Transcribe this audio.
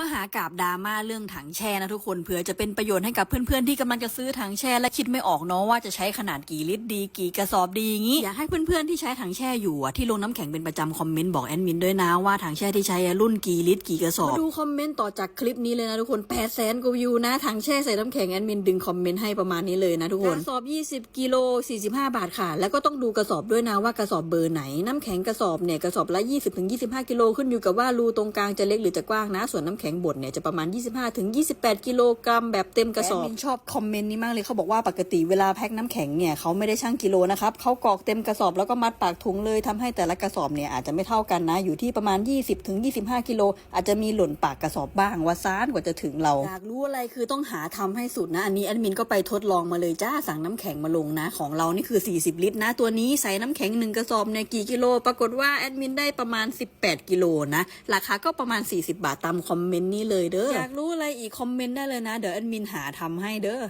มหากราบดราม่าเรื่องถังแช่นะทุกคนเผื่อจะเป็นประโยชน์ให้กับเพื่อนๆที่กำลังจะซื้อถังแช่และคิดไม่ออกเนาะว่าจะใช้ขนาดกี่ลิตรดีกี่กระสอบดีอย่างงี้อยากให้เพื่อนๆที่ใช้ถังแช่อยู่อะที่ลงน้ำแข็งเป็นประจำคอมเมนต์บอกแอดมินด้วยนะว่าถังแช่ที่ใช้อะรุ่นกี่ลิตรกี่กระสอบมาดูคอมเมนต์ต่อจากคลิปนี้เลยนะทุกคน8 0 0 0 0กว่าวิวนะถังแช่ใส่น้ำแข็งแอดมินดึงคอมเมนต์ให้ประมาณนี้เลยนะทุกคนกระสอบ 20กิโล45 บาทค่ะ แล้วก็ต้องดูกระสอบด้วยนะว่ากระสอบเบอร์ไหนน้ำแข็งกระสอบเนี่ยกระสอบละ 20-25 กิโลขึ้นอยู่กับว่ารูตรงกลางจะเล็กหรือจะกว้างนะส่วนน้ำแข็งบดเนี่ยจะประมาณ 25ถึง28 กิโลกรัมแบบเต็มกระสอบชอบคอมเมนต์นี้มากเลยเขาบอกว่าปกติเวลาแพ็คน้ำแข็งเนี่ยเขาไม่ได้ชั่งกิโลนะครับเขากรอกเต็มกระสอบแล้วก็มัดปากถุงเลยทำให้แต่ละกระสอบเนี่ยอาจจะไม่เท่ากันนะอยู่ที่ประมาณ 20ถึง25 กิโลอาจจะมีหล่นปากกระสอบบ้างว่าซานกว่าจะถึงเราอยากรู้อะไรคือต้องหาทำให้สุดนะอันนี้แอดมินก็ไปทดลองมาเลยจ้าสั่งน้ำแข็งมาลงนะของเรานี่คือ 40 ลิตรนะตัวนี้ใส่น้ำแข็งหนึ่งกระสอบเนี่ยกี่กิโล ปรากฏว่าแอดมินได้ประมาณ 18 กิโลนะราคาก็ประมาณ 40 บาทตามคอมเมนต์นี้เลยเด้ออยากรู้อะไรอีกคอมเมนต์ได้เลยนะ เดี๋ยวแอดมินหาทำให้เด้อ